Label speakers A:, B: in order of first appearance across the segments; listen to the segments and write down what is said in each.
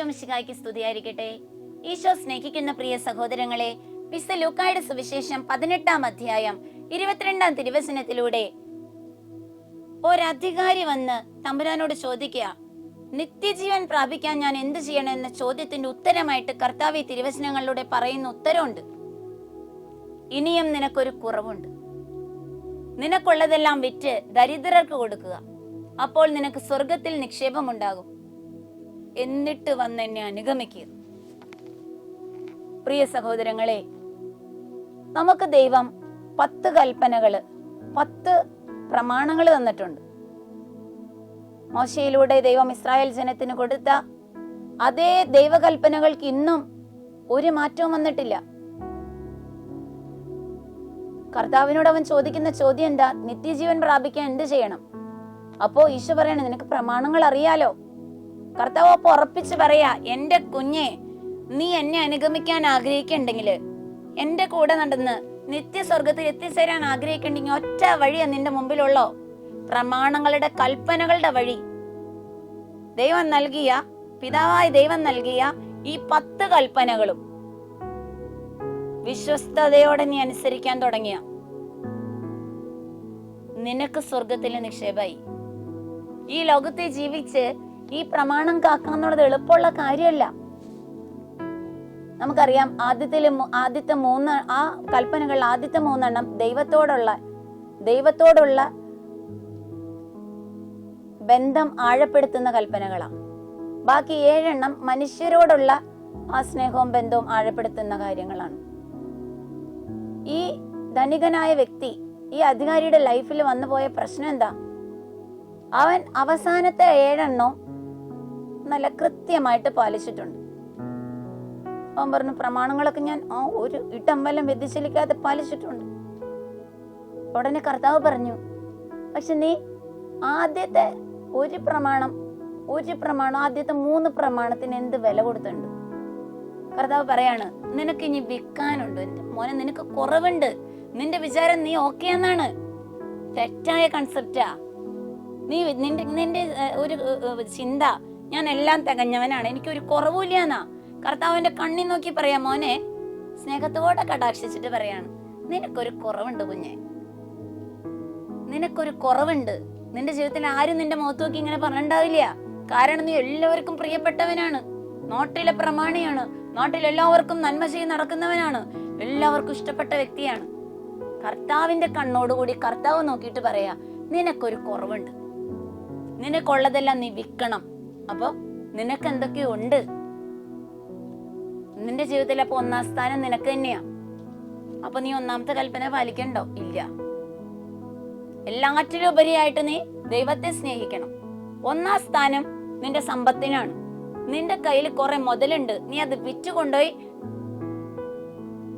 A: ഈശോ മിശിഹായ്ക്ക് സ്തുതിയായിരിക്കട്ടെ. ഈശോ സ്നേഹിക്കുന്ന പ്രിയ സഹോദരങ്ങളെ വിശുദ്ധ ലൂക്കായുടെ സുവിശേഷം പതിനെട്ടാം അധ്യായം ഇരുപത്തിരണ്ടാം തിരുവചനത്തിലൂടെ ഒരധികാരി വന്ന് തമ്പുരാനോട് ചോദിക്കുക നിത്യജീവൻ പ്രാപിക്കാൻ ഞാൻ എന്ത് ചെയ്യണം? എന്ന ചോദ്യത്തിന്റെ ഉത്തരമായിട്ട് കർത്താവ് ഈ തിരുവചനങ്ങളിലൂടെ പറയുന്ന ഉത്തരമുണ്ട്. ഇനിയും നിനക്കൊരു കുറവുണ്ട്. നിനക്കുള്ളതെല്ലാം വിറ്റ് ദരിദ്രർക്ക് കൊടുക്കുക. അപ്പോൾ നിനക്ക് സ്വർഗത്തിൽ നിക്ഷേപമുണ്ടാകും. എന്നിട്ട് വന്ന് എന്നെ അനുഗമിക്കുക. പ്രിയ സഹോദരങ്ങളെ നമുക്ക് ദൈവം പത്ത് കൽപ്പനകൾ പത്ത് പ്രമാണങ്ങൾ തന്നിട്ടുണ്ട്. മോശയിലൂടെ ദൈവം ഇസ്രായേൽ ജനത്തിന് കൊടുത്ത അതേ ദൈവകൽപ്പനകൾക്ക് ഇന്നും ഒരു മാറ്റവും വന്നിട്ടില്ല. കർത്താവിനോട് അവൻ ചോദിക്കുന്ന ചോദ്യം എന്താ? നിത്യജീവൻ പ്രാപിക്കാൻ എന്ത് ചെയ്യണം? അപ്പോ ഈശോ പറയണേ നിനക്ക് പ്രമാണങ്ങൾ അറിയാലോ? കർത്താവ് അപ്പൊ ഉറപ്പിച്ച് പറയാ എന്റെ കുഞ്ഞെ നീ എന്നെ അനുഗമിക്കാൻ ആഗ്രഹിക്കണ്ടെങ്കിൽ എന്റെ കൂടെ നടന്ന് നിത്യസ്വർഗത്തിൽ എത്തിച്ചേരാൻ ആഗ്രഹിക്കണ്ടെങ്കിൽ ഒറ്റ വഴിയ നിന്റെ മുമ്പിലുള്ളോ? പ്രമാണങ്ങളുടെ കൽപ്പനകളുടെ വഴി. ദൈവം നൽകിയ പിതാവായ ദൈവം നൽകിയ ഈ പത്ത് കൽപ്പനകളും വിശ്വസ്തയോടെ നീ അനുസരിക്കാൻ തുടങ്ങിയ. നിനക്ക് സ്വർഗത്തിൽ നിക്ഷേപായി. ഈ ലോകത്തെ ജീവിച്ച് ഈ പ്രമാണം കാക്കാന്നുള്ളത് എളുപ്പമുള്ള കാര്യമല്ല. നമുക്കറിയാം ആദ്യത്തിൽ ആദ്യത്തെ മൂന്ന് ആ കൽപ്പനകൾ ആദ്യത്തെ മൂന്നെണ്ണം ദൈവത്തോടുള്ള ദൈവത്തോടുള്ള ബന്ധം ആഴപ്പെടുത്തുന്ന കൽപ്പനകളാണ്. ബാക്കി ഏഴെണ്ണം മനുഷ്യരോടുള്ള ആ സ്നേഹവും ബന്ധവും ആഴപ്പെടുത്തുന്ന കാര്യങ്ങളാണ്. ഈ ധനികനായ വ്യക്തി ഈ അധികാരിയുടെ ലൈഫിൽ വന്നു പോയ പ്രശ്നം എന്താ? അവൻ അവസാനത്തെ ഏഴെണ്ണം നല്ല കൃത്യമായിട്ട് പാലിച്ചിട്ടുണ്ട്. അവൻ പറഞ്ഞു പ്രമാണങ്ങളൊക്കെ ഞാൻ ആ ഒരു ഇട്ടമ്പലം വ്യതിചലിക്കാതെ പാലിച്ചിട്ടുണ്ട്. ഉടനെ കർത്താവ് പറഞ്ഞു പക്ഷെ നീ ആദ്യത്തെ ഒരു പ്രമാണം ഒരു പ്രമാണം ആദ്യത്തെ മൂന്ന് പ്രമാണത്തിന് എന്ത് വില കൊടുത്തിട്ടുണ്ട്? കർത്താവ് പറയാണ് നിനക്ക് ഇനി വിൽക്കാനുണ്ട്. മോനെ നിനക്ക് കുറവുണ്ട്. നിന്റെ വിചാരം നീ ഓക്കെ എന്നാണ്. തെറ്റായ കൺസെപ്റ്റാ നീ നിന്റെ നിന്റെ ഒരു ചിന്ത ഞാൻ എല്ലാം തികഞ്ഞവനാണ്. എനിക്കൊരു കുറവില്ലാന്നാ കർത്താവിന്റെ കണ്ണി നോക്കി പറയാ മോനെ സ്നേഹത്തോടെ കടാക്ഷിച്ചിട്ട് പറയാണ് നിനക്കൊരു കുറവുണ്ട് കുഞ്ഞെ. നിനക്കൊരു കുറവുണ്ട്. നിന്റെ ജീവിതത്തിൽ ആരും നിന്റെ മുഖത്ത് നോക്കി ഇങ്ങനെ പറഞ്ഞിട്ടുണ്ടാവില്ല. കാരണം നീ എല്ലാവർക്കും പ്രിയപ്പെട്ടവനാണ്. നോട്ടിലെ പ്രമാണിയാണ്. നാട്ടിൽ എല്ലാവർക്കും നന്മ ചെയ്ത് നടക്കുന്നവനാണ്. എല്ലാവർക്കും ഇഷ്ടപ്പെട്ട വ്യക്തിയാണ്. കർത്താവിന്റെ കണ്ണോടുകൂടി കർത്താവ് നോക്കിയിട്ട് പറയാ നിനക്കൊരു കുറവുണ്ട്. നിനക്കുള്ളതെല്ലാം നീ വിൽക്കണം. അപ്പൊ നിനക്ക് എന്തൊക്കെയോ ഉണ്ട് നിന്റെ ജീവിതത്തിൽ അപ്പൊ ഒന്നാം സ്ഥാനം നിനക്ക് തന്നെയാ. അപ്പൊ നീ ഒന്നാമത്തെ കൽപ്പന പാലിക്കണ്ടോ? ഇല്ല. എല്ലാറ്റിലും ഉപരിയായിട്ട് നീ ദൈവത്തെ സ്നേഹിക്കണം. ഒന്നാം സ്ഥാനം നിന്റെ സമ്പത്തിനാണ്. നിന്റെ കയ്യിൽ കുറെ മുതലുണ്ട്. നീ അത് വിറ്റ് കൊണ്ടുപോയി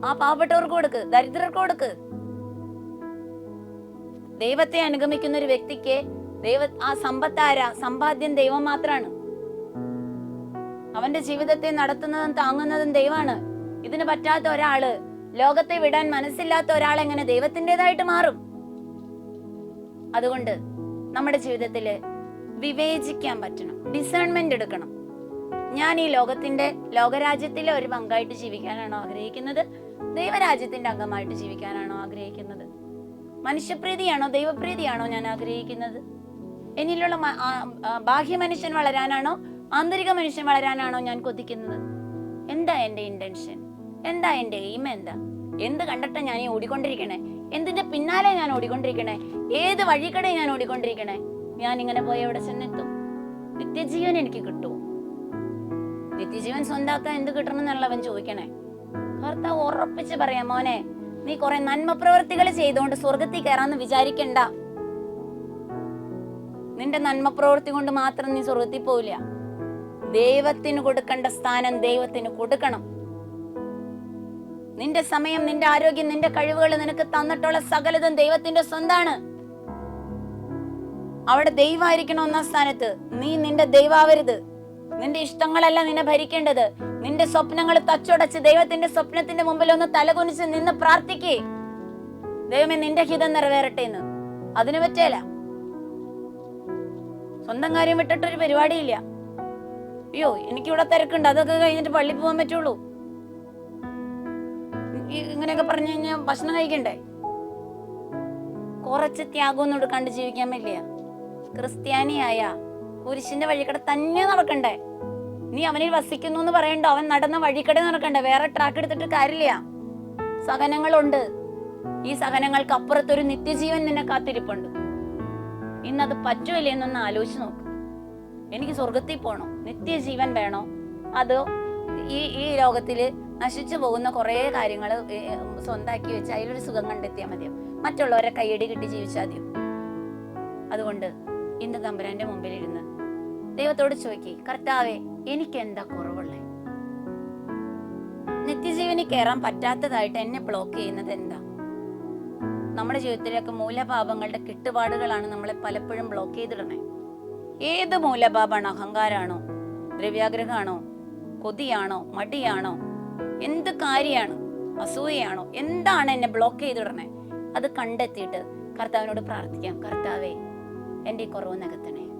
A: ആ പാവപ്പെട്ടവർക്ക് കൊടുക്ക് ദരിദ്രർക്ക് കൊടുക്ക്. ദൈവത്തെ അനുഗമിക്കുന്ന ഒരു വ്യക്തിക്ക് ദൈവ ആ സമ്പത്താര സമ്പാദ്യം ദൈവം മാത്രാണ്. അവന്റെ ജീവിതത്തെ നടത്തുന്നതും താങ്ങുന്നതും ദൈവമാണ്. ഇതിന് പറ്റാത്ത ഒരാൾ ലോകത്തെ വിടാൻ മനസ്സില്ലാത്ത ഒരാൾ എങ്ങനെ ദൈവത്തിന്റെതായിട്ട് മാറും. അതുകൊണ്ട് നമ്മുടെ ജീവിതത്തിൽ വിവേചിക്കാൻ പറ്റണം ഡിസേൺമെന്റ് എടുക്കണം. ഞാൻ ഈ ലോകത്തിന്റെ ലോകരാജ്യത്തിലെ ഒരു പങ്കായിട്ട് ജീവിക്കാനാണോ ആഗ്രഹിക്കുന്നത്? ദൈവരാജ്യത്തിന്റെ അംഗമായിട്ട് ജീവിക്കാനാണോ ആഗ്രഹിക്കുന്നത്? മനുഷ്യപ്രീതിയാണോ ദൈവപ്രീതിയാണോ ഞാൻ ആഗ്രഹിക്കുന്നത്? എന്നിലുള്ള ബാഹ്യ മനുഷ്യൻ വളരാനാണോ ആന്തരിക മനുഷ്യൻ വളരാനാണോ ഞാൻ കൊതിക്കുന്നത്? എന്താ എന്റെ ഇന്റൻഷൻ എന്താ എന്റെ എയിം എന്താ? എന്ത് കണ്ടിട്ടാ ഞാൻ ഓടിക്കൊണ്ടിരിക്കണേ? എന്തിന്റെ പിന്നാലെ ഞാൻ ഓടിക്കൊണ്ടിരിക്കണേ? ഏത് വഴിക്കടെ ഞാൻ ഓടിക്കൊണ്ടിരിക്കണേ? ഞാൻ ഇങ്ങനെ പോയി എവിടെ ചെന്നെത്തും? നിത്യജീവൻ എനിക്ക് കിട്ടുമോ? നിത്യജീവൻ സ്വന്തമാക്കാൻ എന്ത് കിട്ടണം എന്നുള്ളവൻ ചോദിക്കണേ. കർത്താവ് ഉറപ്പിച്ച് പറയാം മോനെ നീ കുറെ നന്മ പ്രവർത്തികൾ ചെയ്തുകൊണ്ട് സ്വർഗത്തിൽ കയറാന്ന് വിചാരിക്കണ്ട. നിന്റെ നന്മ പ്രവൃത്തി കൊണ്ട് മാത്രം നീ സ്വർഗത്തിൽ പോവില്ല. ദൈവത്തിന് കൊടുക്കേണ്ട സ്ഥാനം ദൈവത്തിന് കൊടുക്കണം. നിന്റെ സമയം നിന്റെ ആരോഗ്യം നിന്റെ കഴിവുകൾ നിനക്ക് തന്നിട്ടുള്ള സകലതും ദൈവത്തിന്റെ സ്വന്താണ്. അവിടെ ദൈവമായിരിക്കണം ഒന്നാം സ്ഥാനത്ത്. നീ നിന്റെ ദൈവാവരുത്. നിന്റെ ഇഷ്ടങ്ങളല്ല നിന്നെ ഭരിക്കേണ്ടത്. നിന്റെ സ്വപ്നങ്ങൾ തച്ചുടച്ച് ദൈവത്തിന്റെ സ്വപ്നത്തിന്റെ മുമ്പിൽ ഒന്ന് തലകുനിച്ച് നിന്ന് പ്രാർത്ഥിക്കേ. ദൈവമേ നിന്റെ ഹിതം നിറവേറട്ടെ എന്ന്. അതിനു പറ്റേല. സ്വന്തം കാര്യം വിട്ടിട്ടൊരു പരിപാടിയില്ല. അയ്യോ എനിക്കിവിടെ തിരക്കുണ്ട്. അതൊക്കെ കഴിഞ്ഞിട്ട് പള്ളി പോകാൻ പറ്റുള്ളൂ. ഇങ്ങനെയൊക്കെ പറഞ്ഞു കഴിഞ്ഞാൽ ഭക്ഷണം കഴിക്കണ്ടേ? കുറച്ച് ത്യാഗമൊന്നും എടുക്കാണ്ട് ജീവിക്കാൻ പറ്റില്ല. ക്രിസ്ത്യാനിയായ കുരിശിന്റെ വഴിക്കട തന്നെ നടക്കണ്ടേ? നീ അവനിൽ വസിക്കുന്നു എന്ന് പറയണ്ടോ അവൻ നടന്ന വഴിക്കട നടക്കണ്ടേ? വേറെ ട്രാക്ക് എടുത്തിട്ട് കാര്യമില്ല. സഹനങ്ങളുണ്ട്. ഈ സഹനങ്ങൾക്ക് അപ്പുറത്തൊരു നിത്യജീവൻ നിന്നെ കാത്തിരിപ്പുണ്ട്. ഇന്നത് പറ്റൂല്ലേ എന്നൊന്ന് ആലോചിച്ച് നോക്ക്. എനിക്ക് സ്വർഗത്തിൽ പോകണോ നിത്യജീവൻ വേണോ. അതോ ഈ ഈ ലോകത്തിൽ നശിച്ചു പോകുന്ന കുറേ കാര്യങ്ങൾ സ്വന്താക്കി വെച്ച് അതിലൊരു സുഖം കണ്ടെത്തിയാൽ മതിയോ? മറ്റുള്ളവരെ കൈയടി കിട്ടി ജീവിച്ചാൽ മതിയോ? അതുകൊണ്ട് ഇന്ന് തമ്പുരാന്റെ മുമ്പിൽ ഇരുന്ന് ദൈവത്തോട് ചോദിക്കി കർത്താവേ എനിക്ക് എന്താ കുറവുള്ളേ? നിത്യജീവനിൽ കയറാൻ പറ്റാത്തതായിട്ട് എന്നെ ബ്ലോക്ക് ചെയ്യുന്നത് എന്താ? നമ്മുടെ ജീവിതത്തിലൊക്കെ മൂലപാപങ്ങളുടെ കിട്ടുപാടുകളാണ് നമ്മളെ പലപ്പോഴും ബ്ലോക്ക് ചെയ്തിടണേ ഏത് മൂലപാപാണ്? അഹങ്കാരാണോ? ദ്രവ്യാഗ്രഹമാണോ കൊതിയാണോ? മടിയാണോ? എന്ത് കാര്യമാണ് അസൂയയാണോ? എന്താണ് എന്നെ ബ്ലോക്ക് ചെയ്തിടണേ അത് കണ്ടെത്തിയിട്ട് കർത്താവിനോട് പ്രാർത്ഥിക്കാം. കർത്താവേ എന്റെ കുറവ് നികത്തണേ